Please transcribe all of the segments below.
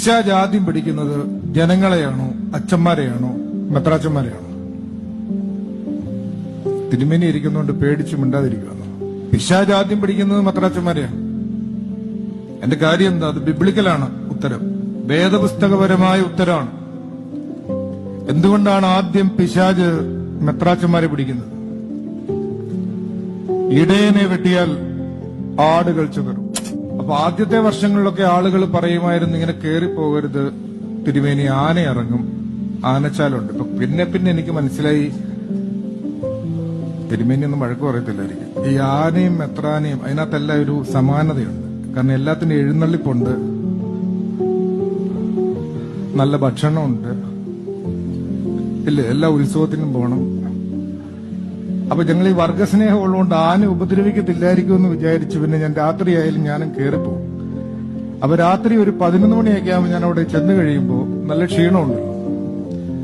പിശാജ് ആദ്യം പിടിക്കുന്നത് ജനങ്ങളെയാണോ? അച്ഛന്മാരെയാണോ? മെത്രാച്ചന്മാരെയാണോ തിരുമേനി ഇരിക്കുന്നതുകൊണ്ട് പേടിച്ച് മിണ്ടാതിരിക്കുകയാണ് പിശാജ് ആദ്യം പിടിക്കുന്നത് മെത്രാച്ചന്മാരെയാണ് എന്റെ കാര്യം എന്താ? അത് ബിബ്ലിക്കലാണ് ഉത്തരം. വേദപുസ്തകപരമായ ഉത്തരമാണ്. എന്തുകൊണ്ടാണ് ആദ്യം പിശാജ് മെത്രാച്ചന്മാരെ പിടിക്കുന്നത്? ഇടയനെ വെട്ടിയാൽ ആടുകൾ ചിതറും അപ്പൊ ആദ്യത്തെ വർഷങ്ങളിലൊക്കെ ആളുകൾ പറയുമായിരുന്നു ഇങ്ങനെ കയറി പോകരുത് തിരുമേനി ആന ഇറങ്ങും. ആനച്ചാലുണ്ട്. ഇപ്പൊ പിന്നെ പിന്നെ എനിക്ക് മനസ്സിലായി തിരുമേനി ഒന്നും വഴക്ക് പറയത്തില്ലായിരിക്കും. ഈ ആനയും മെത്രാനയും അതിനകത്തെല്ലാം ഒരു സമാനതയുണ്ട്. കാരണം എല്ലാത്തിനും എഴുന്നള്ളിപ്പുണ്ട്. നല്ല ഭക്ഷണമുണ്ട്. ഇല്ല എല്ലാ ഉത്സവത്തിനും പോകണം അപ്പൊ ഞങ്ങൾ ഈ വർഗസ്നേഹം ഉള്ളതുകൊണ്ട് ആന ഉപദ്രവിക്കത്തില്ലായിരിക്കും എന്ന് വിചാരിച്ചു പിന്നെ ഞാൻ രാത്രിയായാലും ഞാനും കയറിപ്പോകും അപ്പൊ രാത്രി ഒരു പതിനൊന്ന് മണിയൊക്കെ ആകുമ്പോൾ ഞാൻ അവിടെ ചെന്ന് കഴിയുമ്പോൾ നല്ല ക്ഷീണമുണ്ട്.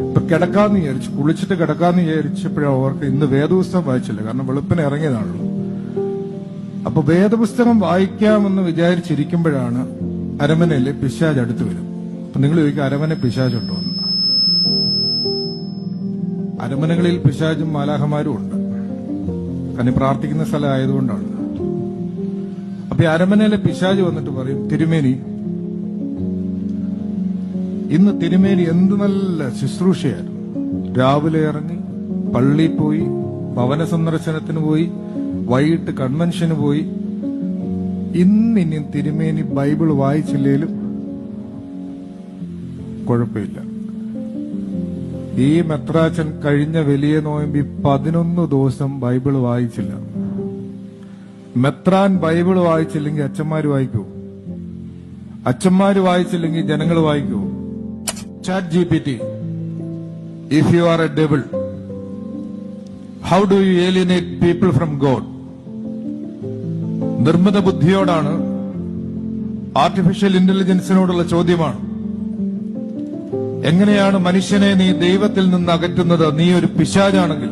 ഇപ്പൊ കിടക്കാന്ന് വിചാരിച്ചു. കുളിച്ചിട്ട് കിടക്കാന്ന് വിചാരിച്ചപ്പോഴാണ് അവർക്ക് ഇന്ന് വേദപുസ്തകം വായിച്ചില്ല. കാരണം വെളുപ്പിന് ഇറങ്ങിയതാണല്ലോ. അപ്പൊ വേദപുസ്തകം വായിക്കാമെന്ന് വിചാരിച്ചിരിക്കുമ്പോഴാണ് അരമനയിലെ പിശാജ് അടുത്ത് വരും അപ്പൊ നിങ്ങൾ ചോദിക്കും അരമന പിശാജുണ്ടോ? അരമനകളിൽ പിശാജും മാലാഹമാരും ഉണ്ട്. കാരണം പ്രാർത്ഥിക്കുന്ന സ്ഥലം ആയതുകൊണ്ടാണ്. അപ്പൊ ഈ അരമനയിലെ പിശാജ് വന്നിട്ട് പറയും തിരുമേനി ഇന്ന് തിരുമേനി എന്ത് നല്ല ശുശ്രൂഷയായിരുന്നു. രാവിലെ ഇറങ്ങി പള്ളിയിൽ പോയി ഭവന സന്ദർശനത്തിന് പോയി വൈകിട്ട് കൺവെൻഷന് പോയി. ഇന്നിനി തിരുമേനി ബൈബിൾ വായിച്ചില്ലേലും കുഴപ്പമില്ല. ഈ മെത്രാച്ചൻ കഴിഞ്ഞ വലിയ നോയമ്പി പതിനൊന്ന് ദിവസം ബൈബിൾ വായിച്ചില്ല. മെത്രാൻ ബൈബിൾ വായിച്ചില്ലെങ്കിൽ അച്ഛന്മാര് വായിക്കൂ. അച്ഛന്മാര് വായിച്ചില്ലെങ്കിൽ ജനങ്ങൾ വായിക്കൂ. Chat G P T if you are a devil how do you alienate people from God നിർമ്മിത ബുദ്ധിയോടാണ് ആർട്ടിഫിഷ്യൽ ഇന്റലിജൻസിനോടുള്ള ചോദ്യമാണ്. എങ്ങനെയാണ് മനുഷ്യനെ നീ ദൈവത്തിൽ നിന്ന് അകറ്റുന്നത്? നീ ഒരു പിശാചാണെങ്കിൽ.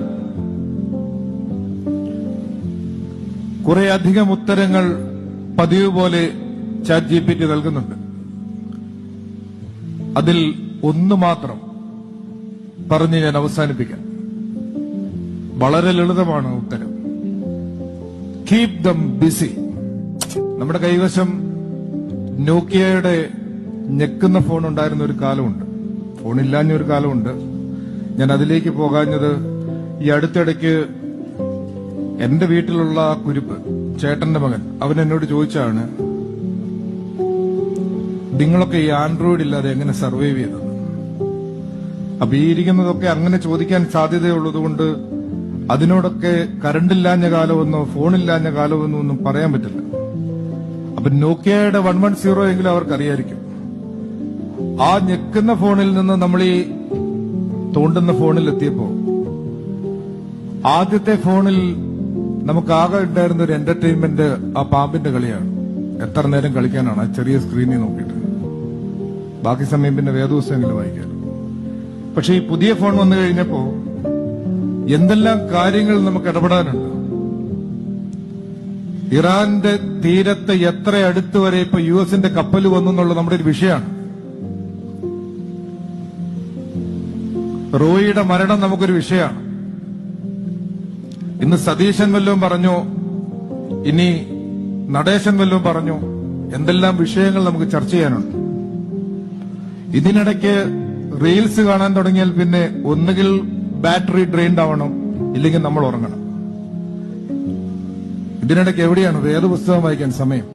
കുറെ അധികം ഉത്തരങ്ങൾ പതിവ് പോലെ ചാറ്റ് ജി പി ടി നൽകുന്നുണ്ട്. അതിൽ ഒന്ന് മാത്രം പറഞ്ഞ് ഞാൻ അവസാനിപ്പിക്കാം. വളരെ ലളിതമാണ് ഉത്തരം. കീപ് ദം ബിസി നമ്മുടെ കൈവശം നോക്കിയയുടെ ഞെക്കുന്ന ഫോൺ ഉണ്ടായിരുന്ന ഒരു കാലമുണ്ട്. ഫോണില്ലാഞ്ഞ ഒരു കാലമുണ്ട്. ഞാൻ അതിലേക്ക് പോകാഞ്ഞത് ഈ അടുത്തിടയ്ക്ക് എന്റെ വീട്ടിലുള്ള കുരുപ്പ് ചേട്ടന്റെ മകൻ അവൻ എന്നോട് ചോദിച്ചാണ് നിങ്ങളൊക്കെ ഈ ആൻഡ്രോയിഡ് ഇല്ലാതെ എങ്ങനെ സർവൈവ് ചെയ്തത്? അപ്പൊ ഈ ഇരിക്കുന്നതൊക്കെ അങ്ങനെ ചോദിക്കാൻ സാധ്യതയുള്ളതുകൊണ്ട് അതിനോടൊക്കെ കറണ്ടില്ലാഞ്ഞ കാലമെന്നോ ഫോണില്ലാഞ്ഞ കാലമെന്നോ ഒന്നും പറയാൻ പറ്റില്ല. അപ്പൊ നോക്കിയയുടെ വൺ വൺ സീറോ എങ്കിലും അവർക്കറിയായിരിക്കും. ആ ഞെക്കുന്ന ഫോണിൽ നിന്ന് നമ്മൾ ഈ തോണ്ടുന്ന ഫോണിൽ എത്തിയപ്പോ ആദ്യത്തെ ഫോണിൽ നമുക്ക് ആകെ ഉണ്ടായിരുന്ന ഒരു എന്റർടൈൻമെന്റ് ആ പാമ്പിന്റെ കളിയാണ്. എത്ര നേരം കളിക്കാനാണ്? ആ ചെറിയ സ്ക്രീനിൽ നോക്കിയിട്ട്. ബാക്കി സമയം പിന്നെ വേദപുസ്തകങ്ങളിൽ വായിക്കാൻ പക്ഷെ ഈ പുതിയ ഫോൺ വന്നു കഴിഞ്ഞപ്പോ എന്തെല്ലാം കാര്യങ്ങൾ നമുക്ക് ഇടപെടാനുണ്ട്? ഇറാന്റെ തീരത്തെ എത്ര അടുത്ത് വരെ ഇപ്പൊ യു എസിന്റെ കപ്പൽ വന്നു എന്നുള്ളത് നമ്മുടെ ഒരു വിഷയമാണ്. റോയിയുടെ മരണം നമുക്കൊരു വിഷയമാണ്. ഇന്ന് സതീശൻ വല്ലവും പറഞ്ഞു ഇനി നടേശൻ വല്ലവും പറഞ്ഞു എന്തെല്ലാം വിഷയങ്ങൾ നമുക്ക് ചർച്ച ചെയ്യാനുണ്ട്. ഇതിനിടയ്ക്ക് റീൽസ് കാണാൻ തുടങ്ങിയാൽ പിന്നെ ഒന്നുകിൽ ബാറ്ററി ഡ്രെയിൻഡ് ആവണം ഇല്ലെങ്കിൽ നമ്മൾ ഉറങ്ങണം. ഇതിനിടയ്ക്ക് എവിടെയാണ് വേദപുസ്തകം വായിക്കാൻ സമയം?